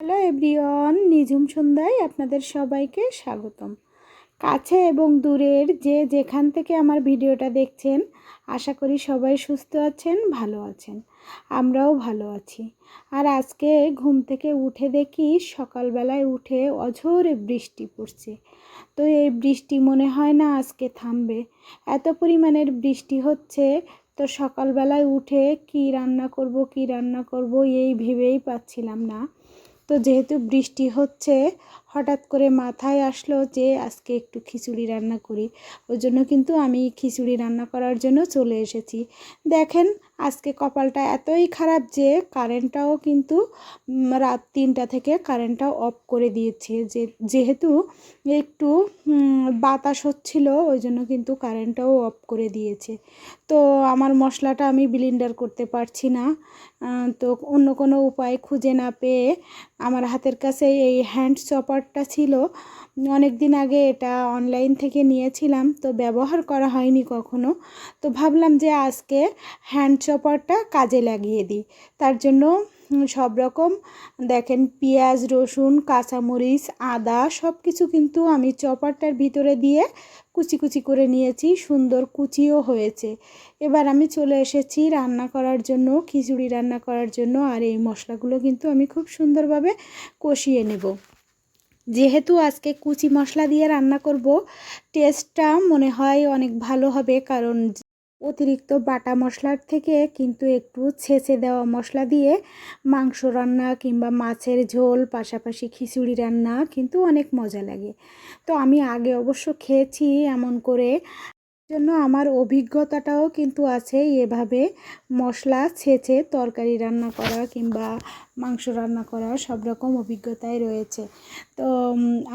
Hello everyone, নিঝুম সন্ধ্যায় আপনাদের সবাইকে স্বাগতম। কাছে এবং দূরের যে যেখান থেকে আমার ভিডিওটা দেখছেন, আশা করি সবাই সুস্থ আছেন, ভালো আছেন। আমরাও ভালো আছি। আর আজকে ঘুম থেকে উঠে দেখি সকালবেলায় উঠে অঝোরে বৃষ্টি পড়ছে। তো এই বৃষ্টি মনে হয় না আজকে থামবে। এত পরিমাণের বৃষ্টি হচ্ছে, তো সকালবেলায় উঠে কি রান্না করব, কি রান্না করব এই ভেবেই পাচ্ছিলাম না। তো যেহেতু বৃষ্টি হচ্ছে হঠাৎ করে মাথায় আসলো যে আজকে একটু খিচুড়ি রান্না করি। ওই জন্য কিন্তু আমি খিচুড়ি রান্না করার জন্য চলে এসেছি। দেখেন, আজকে কপালটা এতই খারাপ যে কারেন্টটাও কিন্তু রাত তিনটা থেকে কারেন্টটাও অফ করে দিয়েছে। যে, যেহেতু একটু বাতাস হচ্ছিল, ওই জন্য কিন্তু কারেন্টটাও অফ করে দিয়েছে। তো আমার মশলাটা আমি ব্লিন্ডার করতে পারছি না। তো অন্য কোনো উপায় খুঁজে না পেয়ে আমার হাতের কাছে এই হ্যান্ড চপারটা ছিল। অনেক দিন আগে এটা অনলাইন থেকে নিয়েছিলাম, তো ব্যবহার করা হয়নি কখনো। তো ভাবলাম যে আজকে হ্যান্ড চপারটা কাজে লাগিয়ে দিই। তার জন্য সব রকম, দেখেন পেঁয়াজ, রসুন, কাঁচামরিচ, আদা সব কিছু কিন্তু আমি চপারটার ভিতরে দিয়ে কুচি কুচি করে নিয়েছি, সুন্দর কুচিও হয়েছে। এবার আমি চলে এসেছি রান্না করার জন্য, খিচুড়ি রান্না করার জন্য, আর এই মশলাগুলো কিন্তু আমি খুব সুন্দরভাবে কষিয়ে নেব। যেহেতু আজকে কুচি মশলা দিয়ে রান্না করব টেস্টটা মনে হয় অনেক ভালো হবে কারণ অতিরিক্ত বাটা মশলার থেকে কিন্তু একটু ছেঁচে দেওয়া মশলা দিয়ে মাংস রান্না কিংবা মাছের ঝোল, পাশাপাশি খিচুড়ি রান্না কিন্তু অনেক মজা লাগে। তো আমি আগে অবশ্য খেয়েছি এমন করে, জন্য আমার অভিজ্ঞতাটাও কিন্তু আছে এভাবে মশলা ছেঁচে তরকারি রান্না করা কিংবা মাংস রান্না করার সব রকম অভিজ্ঞতাই রয়েছে। তো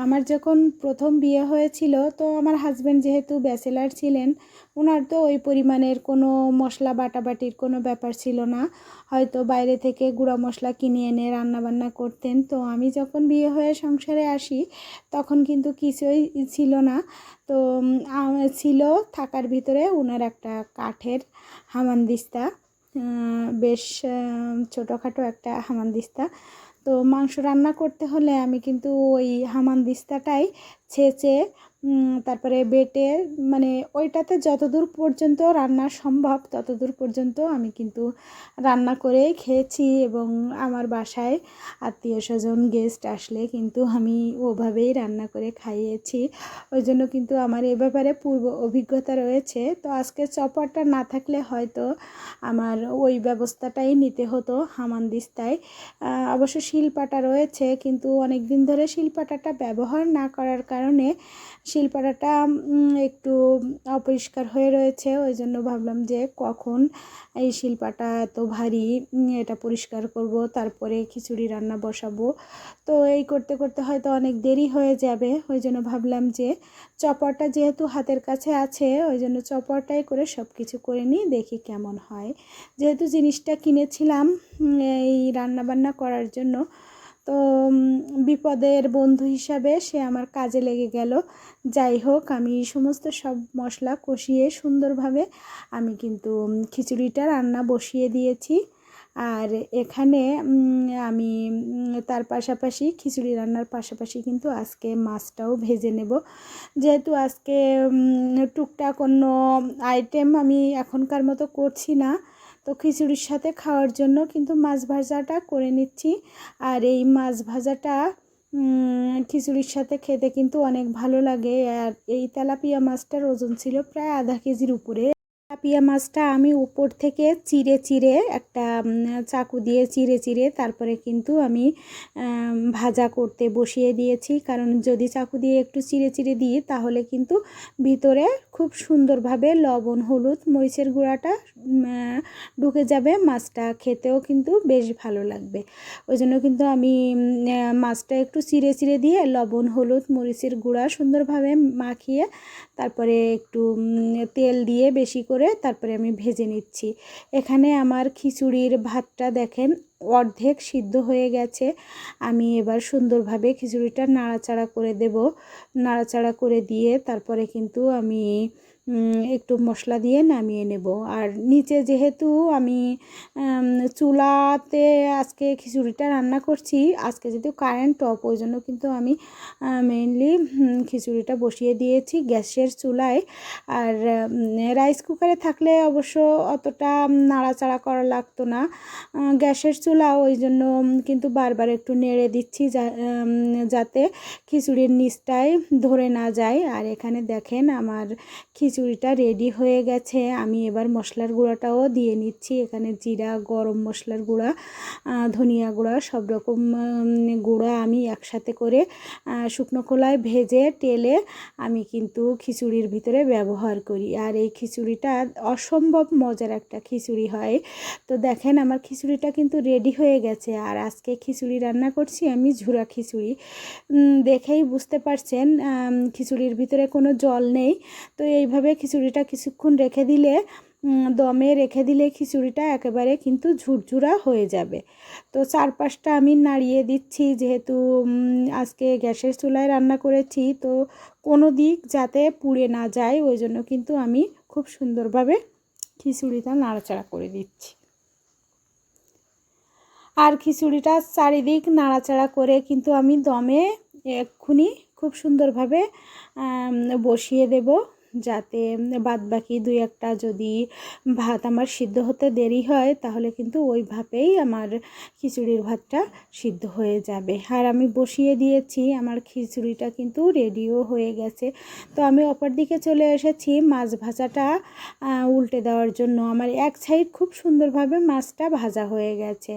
আমার যখন প্রথম বিয়ে হয়েছিল, তো আমার হাজব্যান্ড যেহেতু ব্যাচেলার ছিলেন ওনার তো ওই পরিমাণের কোনো মশলা বাটাবাটির কোনো ব্যাপার ছিল না। হয়তো বাইরে থেকে গুঁড়া মশলা কিনে এনে রান্না বান্না করতেন। তো আমি যখন বিয়ে হয়ে সংসারে আসি, তখন কিন্তু কিছুই ছিল না। তো ছিল থাকার ভিতরে ওনার একটা কাঠের হামানদিস্তা বেশ ছোটোখাটো একটা হামানদিস্তা তো মাংস রান্না করতে হলে আমি কিন্তু ওই হামানদিস্তাটাই ছেঁচে তারপরে বেটে মানে ওইটাতে যতদূর পর্যন্ত রান্না সম্ভব, ততদূর পর্যন্ত আমি কিন্তু রান্না করে খেয়েছি এবং আমার বাসায় আত্মীয় স্বজন গেস্ট আসলে কিন্তু আমি ওভাবেই রান্না করে খাইয়েছি। ওই জন্য কিন্তু আমার এ ব্যাপারে পূর্ব অভিজ্ঞতা রয়েছে। তো আজকে চপারটা না থাকলে হয়তো আমার ওই ব্যবস্থাটাই নিতে হতো হামানদিস্তায় অবশ্য শিলপাটা রয়েছে, কিন্তু অনেক দিন ধরে শিলপাটাটা ব্যবহার না করার কারণে শিলপাটাটা উম, একটু অপরিষ্কার হয়ে রয়েছে। ওই জন্য ভাবলাম যে কখন এই শিলপাটা এত ভারী এটা পরিষ্কার করব তারপরে খিচুড়ি রান্না বসাবো। তো এই করতে করতে হয়তো অনেক দেরি হয়ে যাবে। ওই জন্য ভাবলাম যে চপারটা যেহেতু হাতের কাছে আছে ওই জন্য চপারটাই করে সব কিছু করে নিই দেখি কেমন হয়। যেহেতু জিনিসটা কিনেছিলাম এই রান্না বান্না করার জন্য তো বিপদের বন্ধু হিসাবে সে আমার কাজে লেগে গেল। যাই হোক, আমি সমস্ত সব মশলা কষিয়ে সুন্দরভাবে আমি কিন্তু খিচুড়িটা রান্না বসিয়ে দিয়েছি। আর এখানে আমি তার পাশাপাশি খিচুড়ি রান্নার পাশাপাশি কিন্তু আজকে মাছটাও ভেজে নেব। যেহেতু আজকে টুকটাক অন্য আইটেম আমি এখনকার মতো করছি না তো খিচুড়ির সাথে খাওয়ার জন্য কিন্তু মাছ ভাজাটা করে নিচ্ছি। আর এই মাছ ভাজাটা খিচুড়ির সাথে খেতে কিন্তু অনেক ভালো লাগে। আর এই তেলাপিয়া মাছটার ওজন ছিল প্রায় আধা কেজির উপরে। তেলাপিয়া মাছটা আমি উপর থেকে চিড়ে চিড়ে একটা চাকু দিয়ে চিড়ে চিড়ে তারপরে কিন্তু আমি ভাজা করতে বসিয়ে দিয়েছি। কারণ যদি চাকু দিয়ে একটু চিড়ে চিড়ে দিই তাহলে কিন্তু ভিতরে খুব সুন্দরভাবে লবণ, হলুদ, মরিচের গুঁড়াটা ঢুকে যাবে মাছটা খেতেও কিন্তু বেশ ভালো লাগবে। ওই জন্য কিন্তু আমি মাছটা একটু চিড়ে চিড়ে দিয়ে লবণ, হলুদ, মরিচের গুঁড়া সুন্দরভাবে মাখিয়ে তারপরে একটু তেল দিয়ে বেশি করে তারপরে আমি ভেজে নিচ্ছি। এখানে আমার খিচুড়ির ভাতটা দেখেন অর্ধেক সিদ্ধ হয়ে গেছে। আমি এবার সুন্দরভাবে খিচুড়িটা নাড়াচাড়া করে দেব। নাড়াচাড়া করে দিয়ে তারপরে কিন্তু আমি একটু মশলা দিয়ে নামিয়ে নেব। আর নিচে যেহেতু আমি চুলাতে আজকে খিচুড়িটা রান্না করছি, আজকে যেহেতু কারেন্ট অফ ওই জন্য কিন্তু আমি মেইনলি খিচুড়িটা বসিয়ে দিয়েছি গ্যাসের চুলায়। আর রাইস কুকারে থাকলে অবশ্য অতটা নাড়াচাড়া করা লাগতো না। গ্যাসের চুলা, ওই জন্য কিন্তু বারবার একটু নেড়ে দিচ্ছি যাতে খিচুড়ির নিচটায় ধরে না যায়। আর এখানে দেখেন আমার খিচুড়িটা রেডি হয়ে গেছে। আমি এবার মশলার গুঁড়াটাও দিয়ে নিচ্ছি। এখানে জিরা, গরম মশলার গুঁড়া ধনিয়া গুঁড়া, সব রকম গুঁড়া আমি একসাথে করে শুকনো খোলায় ভেজে তেলে আমি কিন্তু খিচুড়ির ভিতরে ব্যবহার করি। আর এই খিচুড়িটা অসম্ভব মজার একটা খিচুড়ি হয়। তো দেখেন আমার খিচুড়িটা কিন্তু রেডি হয়ে গেছে। আর আজকে খিচুড়ি রান্না করছি আমি ঝুরা খিচুড়ি। দেখেই বুঝতে পারছেন খিচুড়ির ভিতরে কোনো জল নেই। তো এইভাবে খিচুড়িটা কিছুক্ষণ রেখে দিলে দমে রেখে দিলে খিচুড়িটা একেবারে কিন্তু ঝুরঝুরা হয়ে যাবে। তো চারপাশটা আমি নাড়িয়ে দিচ্ছি, যেহেতু আজকে গ্যাসের চুলায় রান্না করেছি, তো কোনো দিক যাতে পুড়ে না যায়, ওই জন্য কিন্তু আমি খুব সুন্দরভাবে খিচুড়িটা নাড়াচাড়া করে দিচ্ছি। আর খিচুড়িটা চারিদিক নাড়াচাড়া করে কিন্তু আমি দমে এক্ষুনি খুব সুন্দরভাবে বসিয়ে দেব। যাতে বাদ বাকি দুই একটা যদি ভাত আমার সিদ্ধ হতে দেরি হয়, তাহলে কিন্তু ওইভাবেই আমার খিচুড়ির ভাতটা সিদ্ধ হয়ে যাবে। আর আমি বসিয়ে দিয়েছি, আমার খিচুড়িটা কিন্তু রেডিও হয়ে গেছে। তো আমি অপর দিকে চলে এসেছি, মাছ ভাজাটা উল্টে দেওয়ার জন্য। আমার এক সাইড খুব সুন্দরভাবে মাছটা ভাজা হয়ে গেছে,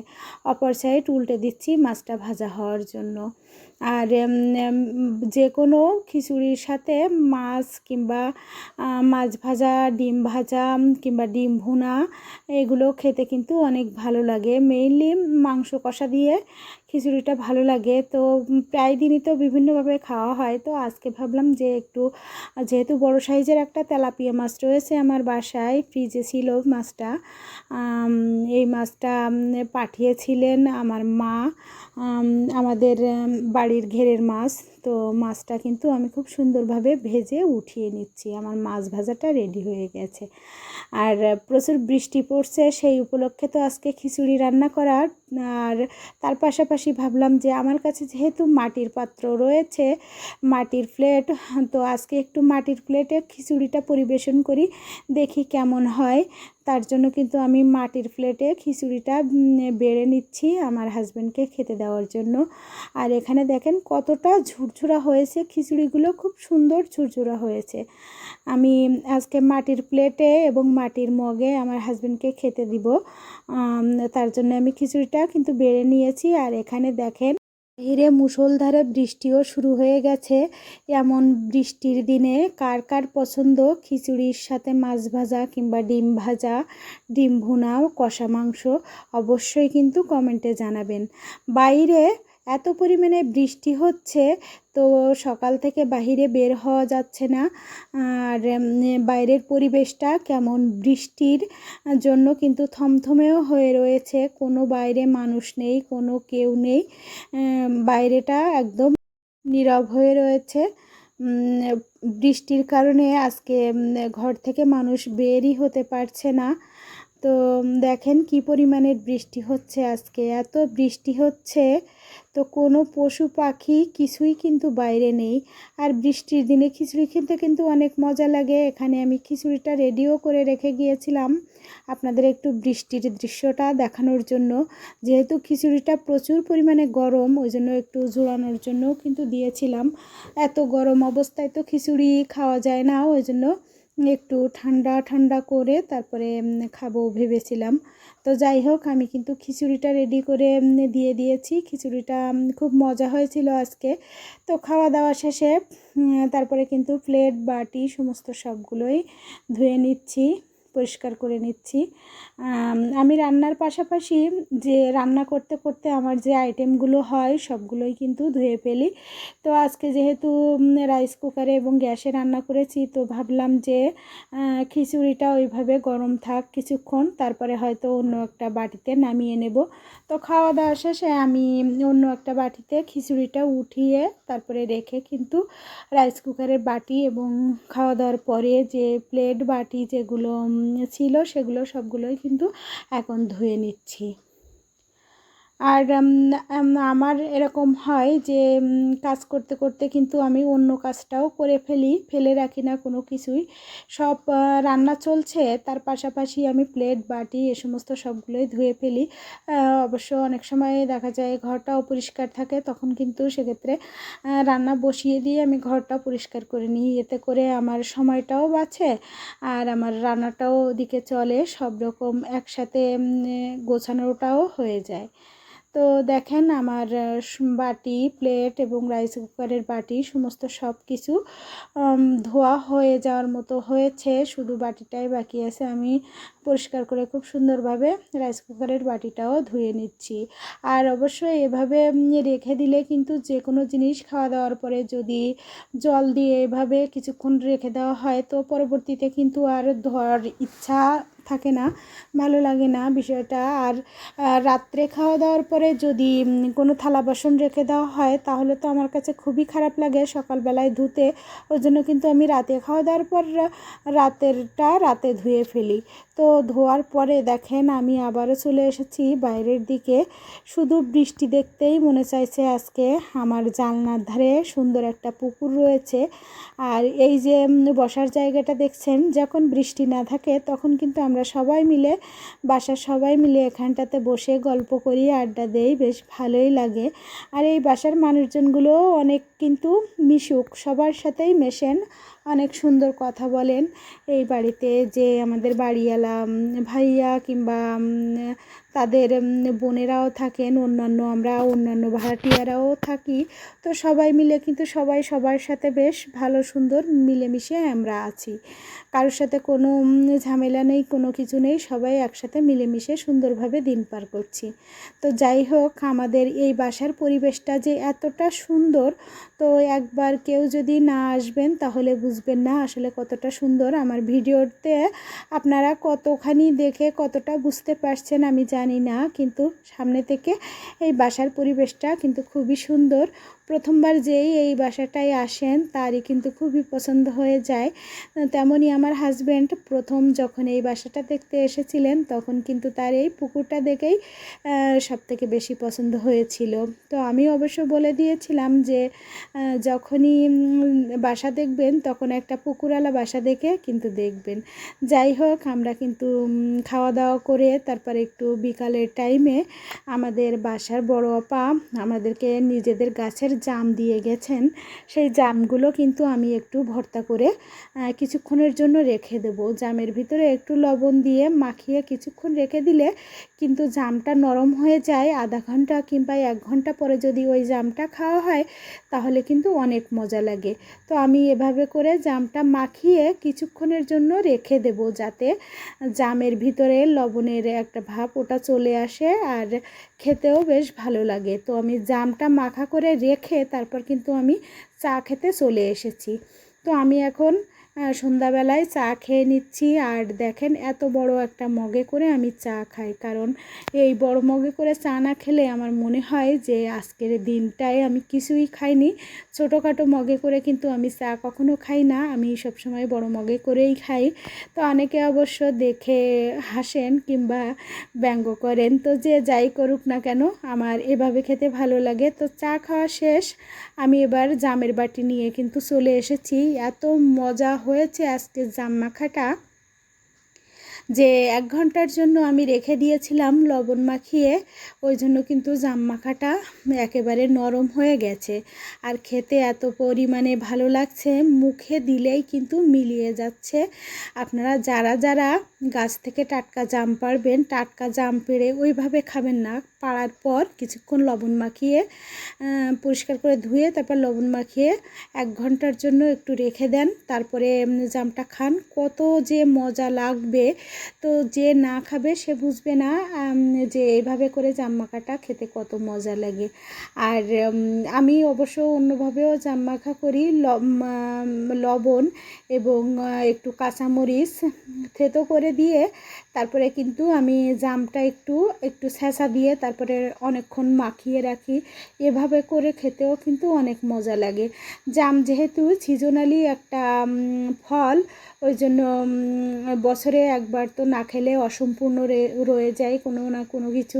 অপর সাইড উল্টে দিচ্ছি মাছটা ভাজা হওয়ার জন্য। আর যে কোনো খিচুড়ির সাথে মাছ কিংবা মাছ ভাজা, ডিম ভাজা, কিংবা ডিম ভুনা, এগুলো খেতে কিন্তু অনেক ভালো লাগে। মেইনলি মাংস কষা দিয়ে খিচুড়িটা ভালো লাগে। তো প্রায় দিনই তো বিভিন্নভাবে খাওয়া হয়। তো আজকে ভাবলাম যে একটু, যেহেতু বড় সাইজের একটা তেলাপিয়া মাছ রয়েছে আমার বাসায় ফ্রিজে ছিল মাছটা এই মাছটা পাঠিয়েছিলেন আমার মা আমাদের বাড়ির ঘেরের মাছ। তো মাছটা কিন্তু আমি খুব সুন্দরভাবে ভেজে উঠিয়ে নিচ্ছি। আমার মাছ ভাজাটা রেডি হয়ে গেছে। আর প্রচুর বৃষ্টি পড়ছে, সেই উপলক্ষে তো আজকে খিচুড়ি রান্না করার আর তার পাশাপাশি ভাবলাম যে আমার কাছে যেহেতু মাটির পাত্র রয়েছে, মাটির প্লেট তো আজকে একটু মাটির প্লেটে খিচুড়িটা পরিবেশন করি, দেখি কেমন হয়। তার জন্য কিন্তু আমি মাটির প্লেটে খিচুড়িটা বেড়ে নিচ্ছি আমার হাজব্যান্ডকে খেতে দেওয়ার জন্য। আর এখানে দেখেন কতটা ঝুরঝুরা হয়েছে খিচুড়িগুলো, খুব সুন্দর ঝুরঝুরা হয়েছে। আমি আজকে মাটির প্লেটে এবং মাটির মগে আমার হাজব্যান্ডকে খেতে দিব। তার জন্য আমি খিচুড়িটা কিন্তু বেড়ে নিয়েছি। আর এখানে দেখেন হিরে মুষলধারে বৃষ্টিও শুরু হয়ে গেছে। এমন বৃষ্টির দিনে কার কার পছন্দ? খিচুড়ির সাথে মাছ ভাজা কিংবা ডিম ভাজা, ডিম ভুনাও, কষা মাংস অবশ্যই কিন্তু কমেন্টে জানাবেন। বাইরে এত পরিমাণে বৃষ্টি হচ্ছে, তো সকাল থেকে বাহিরে বের হওয়া যাচ্ছে না। আর বাইরের পরিবেশটা কেমন? বৃষ্টির জন্য কিন্তু থমথমেও হয়ে রয়েছে। কোনো বাইরে মানুষ নেই, কোনো কেউ নেই। বাইরেটা একদম নীরব হয়ে রয়েছে। বৃষ্টির কারণে আজকে ঘর থেকে মানুষ বেরই হতে পারছে না। তো দেখেন কি পরিমাণের বৃষ্টি হচ্ছে আজকে। এত বৃষ্টি হচ্ছে তো কোনো পশু পাখি কিছুই কিন্তু বাইরে নেই। আর বৃষ্টির দিনে খিচুড়ি খেতে কিন্তু অনেক মজা লাগে। এখানে আমি খিচুড়িটা রেডিও করে রেখে গিয়েছিলাম আপনাদের একটু বৃষ্টির দৃশ্যটা দেখানোর জন্য। যেহেতু খিচুড়িটা প্রচুর পরিমাণে গরম, ওই জন্য একটু ঝোড়ানোর জন্য কিন্তু দিয়েছিলাম। এত গরম অবস্থায় তো খিচুড়ি খাওয়া যায় না, ওই জন্য একটু ঠান্ডা ঠান্ডা করে তারপরে খাব ভেবেছিলাম। তো যাই হোক, আমি কিন্তু খিচুড়িটা রেডি করে দিয়ে দিয়েছি। খিচুড়িটা খুব মজা হয়েছিল আজকে। তো খাওয়া দাওয়া শেষে তারপরে কিন্তু প্লেট বাটি, সমস্ত সবগুলোই ধুয়ে নিচ্ছি। পরিষ্কার করে নিচ্ছি। আমি রান্নার পাশাপাশি যে রান্না করতে করতে আমার যে আইটেমগুলো হয় সবগুলোই কিন্তু ধুয়ে ফেলি। তো আজকে যেহেতু রাইস কুকারে এবং গ্যাসে রান্না করেছি, তো ভাবলাম যে খিচুড়িটা ওইভাবে গরম থাক কিছুক্ষণ, তারপরে হয়তো অন্য একটা বাটিতে নামিয়ে নেব। তো খাওয়া দাওয়া শেষে আমি অন্য একটা বাটিতে খিচুড়িটা উঠিয়ে, তারপরে রেখে কিন্তু রাইস কুকারের বাটি এবং খাওয়া দাওয়ার পরে যে প্লেট বাটি যেগুলো ছিল সেগুলো সবগুলোই কিন্তু এখন ধুয়ে নিচ্ছি। আর আমার এরকম হয় যে কাজ করতে করতে কিন্তু আমি অন্য কাজটাও করে ফেলি, ফেলে রাখি না কোনো কিছুই। সব রান্না চলছে, তার পাশাপাশি আমি প্লেট, বাটি এ সমস্ত সবগুলোই ধুয়ে ফেলি। অবশ্য অনেক সময় দেখা যায় ঘরটাও পরিষ্কার থাকে, তখন কিন্তু সেক্ষেত্রে রান্না বসিয়ে দিয়ে আমি ঘরটাও পরিষ্কার করে নিই। এতে করে আমার সময়টাও বাঁচে আর আমার রান্নাটাও ওদিকে চলে, সব রকম একসাথে গোছানোটাও হয়ে যায়। তো দেখেন আমার বাটি, প্লেট এবং রাইস কুকারের বাটি সমস্ত সব কিছু ধোয়া হয়ে যাওয়ার মতো হয়েছে। শুধু বাটিটাই বাকি আছে। আমি পরিষ্কার করে খুব সুন্দরভাবে রাইস কুকারের বাটিটাও ধুয়ে নিচ্ছি। আর অবশ্যই এভাবে রেখে দিলে কিন্তু যে কোনো জিনিস খাওয়া দাওয়ার পরে যদি জল দিয়ে এভাবে কিছুক্ষণ রেখে দেওয়া হয়, তো পরবর্তীতে কিন্তু আর ধোয়ার ইচ্ছা থাকে না, ভালো লাগে না বিষয়টা। আর রাত্রে খাওয়া দাওয়ার পরে যদি কোনো থালা বাসন রেখে দেওয়া হয়, তাহলে তো আমার কাছে খুবই খারাপ লাগে। সকালবেলায় ধুতে ওই জন্য কিন্তু আমি রাতে খাওয়া দাওয়ার পর, রাতেরটা রাতে ধুয়ে ফেলি। তো ধোয়ার পরে দেখেন আমি আবারও চলে এসেছি বাইরের দিকে। শুধু বৃষ্টি দেখতেই মনে চাইছে আজকে। আমার জানলার ধারে সুন্দর একটা পুকুর রয়েছে। আর এই যে বসার জায়গাটা দেখছেন, যখন বৃষ্টি না থাকে তখন কিন্তু আমরা সবাই মিলে, বাসার সবাই মিলে এখানটাতে বসে গল্প করি, আড্ডা দেই, বেশ ভালোই লাগে। আর এই বাসার মানুষজনগুলোও অনেক কিন্তু মিশুক, সবার সাথেই মেশেন। অনেক সুন্দর কথা বলেন। এই বাড়িতে যে আমাদের বাড়িওয়ালা ভাইয়া কিংবা তাদের বোনেরাও থাকেন, অন্যান্য আমরা, অন্যান্য ভাড়াটিয়ারাও থাকি। তো সবাই মিলে কিন্তু সবাই সবার সাথে বেশ ভালো, সুন্দর মিলেমিশে আমরা আছি। কারোর সাথে কোনো ঝামেলা নেই, কোনো কিছু নেই, সবাই একসাথে মিলেমিশে সুন্দরভাবে দিন পার করছি। তো যাই হোক, আমাদের এই বাসার পরিবেশটা যে এতটা সুন্দর, তো একবার কেউ যদি না আসবেন তাহলে বুঝবেন না আসলে কতটা সুন্দর। আমার ভিডিওতে আপনারা কতখানি দেখে কতটা বুঝতে পারছেন আমি জানি না, কিন্তু সামনে থেকে এই বাসার পরিবেশটা কিন্তু খুবই সুন্দর। প্রথমবার যেই এই বাসাটায় আসেন, তারই কিন্তু খুবই পছন্দ হয়ে যায়। তেমনই আমার হাজব্যান্ড প্রথম যখন এই বাসাটা দেখতে এসেছিলেন, তখন কিন্তু তার এই পুকুরটা দেখেই সব থেকে বেশি পছন্দ হয়েছিল। তো আমি অবশ্য বলে দিয়েছিলাম যে যখনই বাসা দেখবেন, তখন একটা পুকুরওয়ালা বাসা দেখে কিন্তু দেখবেন। যাই হোক, আমরা কিন্তু খাওয়া দাওয়া করে, তারপরে একটু বিকালের টাইমে আমাদের বাসার বড় আপা আমাদেরকে নিজেদের গাছের জাম দিয়ে গেছেন। সেই জামগুলো কিন্তু আমি একটু ভর্তা করে কিছুক্ষণের জন্য রেখে দেব। জামের ভিতরে একটু লবণ দিয়ে মাখিয়ে কিছুক্ষণ রেখে দিলে কিন্তু জামটা নরম হয়ে যায় আধা ঘণ্টা কিংবা এক ঘণ্টা পরে যদি ওই জামটা খাওয়া হয়, তাহলে কিন্তু অনেক মজা লাগে। তো আমি এভাবে করে জামটা মাখিয়ে কিছুক্ষণের জন্য রেখে দেব যাতে জামের ভিতরে লবণের একটা ভাব ওটা চলে আসে আর খেতেও বেশ ভালো লাগে। তো আমি জামটা মাখা করে রেখে তারপর কিন্তু আমি চা খেতে চলে এসেছি। তো আমি এখন সন্ধ্যাবেলায় চা খেয়ে নিচ্ছি। আর দেখেন, এত বড় একটা মগে করে আমি চা খাই। কারণ এই বড় মগে করে চা না খেলে আমার মনে হয় যে আজকের দিনটায় আমি কিছুই খাইনি। ছোটোখাটো মগে করে কিন্তু আমি চা কখনো খাই না। আমি সবসময় বড় মগে করেই খাই। তো অনেকে অবশ্য দেখে হাসেন কিংবা ব্যঙ্গ করেন। তো যে যাই করুক না কেন, আমার এভাবে খেতে ভালো লাগে। তো চা খাওয়া শেষ। আমি এবার জামের বাটি নিয়ে কিন্তু চলে এসেছি। এত মজা হয়েছে আজকে জাম মাখাটা, যে এক ঘণ্টার জন্য আমি রেখে দিয়েছিলাম লবণ মাখিয়ে, ওই জন্য কিন্তু জাম মাখাটা একেবারে নরম হয়ে গেছে। আর খেতে এত পরিমাণে ভালো লাগছে, মুখে দিলেই কিন্তু মিলিয়ে যাচ্ছে। আপনারা যারা যারা গাছ থেকে টাটকা জাম পারবেন, টাটকা জাম পেড়ে ওইভাবে খাবেন না। পাড়ার পর কিছুক্ষণ লবণ মাখিয়ে পরিষ্কার করে ধুয়ে তারপর লবণ মাখিয়ে এক ঘণ্টার জন্য একটু রেখে দেন। তারপরে জামটা খান। কত যে মজা লাগবে। তো যে না খাবে সে বুঝবে না যে এইভাবে করে জাম মাখাটা খেতে কত মজা লাগে। আর আমি অবশ্য অন্যভাবেও জাম মাখা করি। লবণ এবং একটু কাঁচামরিচ থেতো করে দিয়ে তারপরে কিন্তু আমি জামটা একটু একটু ছ্যাঁচা দিয়ে তারপরে অনেকক্ষণ মাখিয়ে রাখি। এভাবে করে খেতেও কিন্তু অনেক মজা লাগে। জাম যেহেতু সিজনালি একটা ফল ওই জন্য বছরে একবার তো না খেলে অসম্পূর্ণ রয়ে যায় কোনো না কোনো কিছু।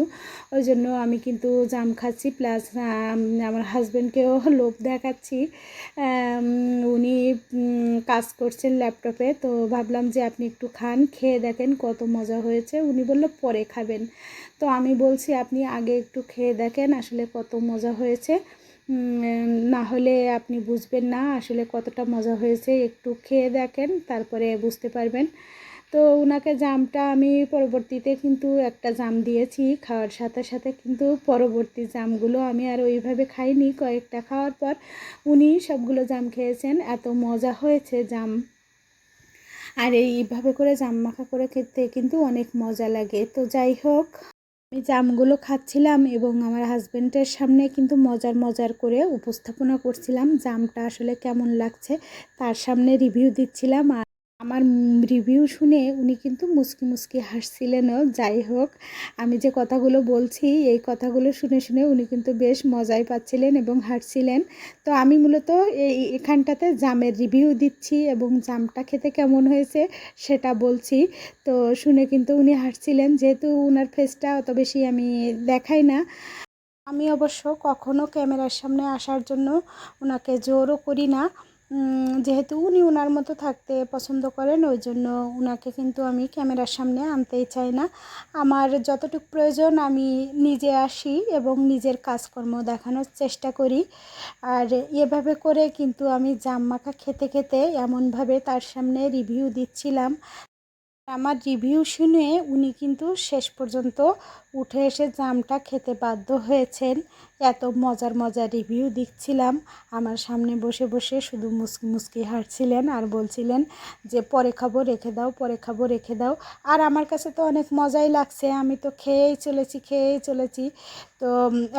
ওই জন্য আমি কিন্তু জাম খাচ্ছি প্লাস আমার হাজব্যান্ডকেও লোভ দেখাচ্ছি। উনি কাজ করছেন ল্যাপটপে তো ভাবলাম যে আপনি একটু খান, খেয়ে দেখেন কত মজা হয়েছে, উনি বলল, পরে খাবেন। তো আমি বলছি, আপনি আগে একটু খেয়ে দেখেন আসলে কত মজা হয়েছে। না হলে আপনি বুঝবেন না আসলে কতটা মজা হয়েছে, একটু খেয়ে দেখেন, তারপরে বুঝতে পারবেন। তো ওনাকে জামটা আমি পরবর্তীতে কিন্তু একটা জাম দিয়েছি খাওয়ার সাথে সাথে, কিন্তু পরবর্তী জামগুলো আমি আর ওইভাবে খাইনি। কয়েকটা খাওয়ার পর উনি সবগুলো জাম খেয়েছেন, এত মজা হয়েছে জাম। আর এইভাবে করে জাম মাখা করে খেতে কিন্তু অনেক মজা লাগে। তো যাই হোক, আমি জামগুলো খাচ্ছিলাম এবং আমার হাজব্যান্ডের সামনে কিন্তু মজার মজার করে উপস্থাপনা করছিলাম। জামটা আসলে কেমন লাগছে তার সামনে রিভিউ দিচ্ছিলাম আমার রিভিউ শুনে উনি কিন্তু মুসকি মুসকি হাসছিলেনও। যাই হোক, আমি যে কথাগুলো বলছি, এই কথাগুলো শুনে শুনে উনি কিন্তু বেশ মজাই পাচ্ছিলেন এবং হাসছিলেন। তো আমি মূলত এই এখানটাতে জামের রিভিউ দিচ্ছি এবং জামটা খেতে কেমন হয়েছে সেটা বলছি। তো শুনে কিন্তু উনি হাসছিলেন, যেহেতু উনার ফেসটা অত বেশি আমি দেখাই না। আমি অবশ্য কখনো ক্যামেরার সামনে আসার জন্য ওনাকে জোরও করি না। যেহেতু উনি ওনার মতো থাকতে পছন্দ করেন, ওই জন্য ওনাকে কিন্তু আমি ক্যামেরার সামনে আনতেই চাই না। আমার যতটুকু প্রয়োজন, আমি নিজে আসি এবং নিজের কাজকর্ম দেখানোর চেষ্টা করি। আর এভাবে করে কিন্তু আমি জাম মাখা খেতে খেতে এমনভাবে তার সামনে রিভিউ দিচ্ছিলাম। আমার রিভিউ শুনে উনি কিন্তু শেষ পর্যন্ত উঠে এসে জামটা খেতে বাধ্য হয়েছেন। এত মজার মজার রিভিউ দিচ্ছিলাম আমার সামনে বসে বসে শুধু মুসকি মুসকি হাঁটছিলেন আর বলছিলেন যে, পরে খাব, রেখে দাও, পরে খাব, রেখে দাও। আর আমার কাছে তো অনেক মজাই লাগছে। আমি তো খেয়েই চলেছি খেয়েই চলেছি। তো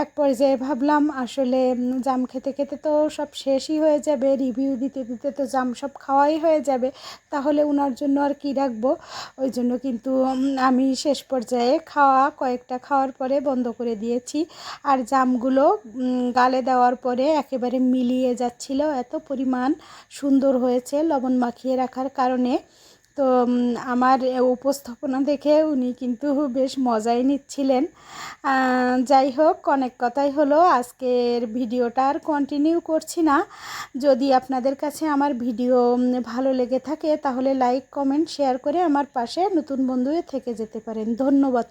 এক পর্যায়ে ভাবলাম, আসলে জাম খেতে খেতে তো সব শেষই হয়ে যাবে। রিভিউ দিতে দিতে তো জাম সব খাওয়াই হয়ে যাবে। তাহলে ওনার জন্য আর কি রাখব? ওই জন্য কিন্তু আমি শেষ পর্যায়ে খাওয়া, কয়েকটা খাওয়ার পরে বন্ধ করে দিয়েছি। আর জামগুলো উম, গালে দেওয়ার পরে একেবারে মিলিয়ে যাচ্ছিল। এত পরিমাণ সুন্দর হয়েছে লবণ মাখিয়ে রাখার কারণে। তো আমার উপস্থাপনা দেখে উনি কিন্তু বেশ মজাই নিচ্ছিলেন। যাই হোক অনেক কথাই হলো। আজকের ভিডিওটা আর কন্টিনিউ করছি না। যদি আপনাদের কাছে আমার ভিডিও ভালো লেগে থাকে তাহলে লাইক কমেন্ট শেয়ার করে আমার পাশে নতুন বন্ধুয়ে থেকে যেতে পারেন। ধন্যবাদ।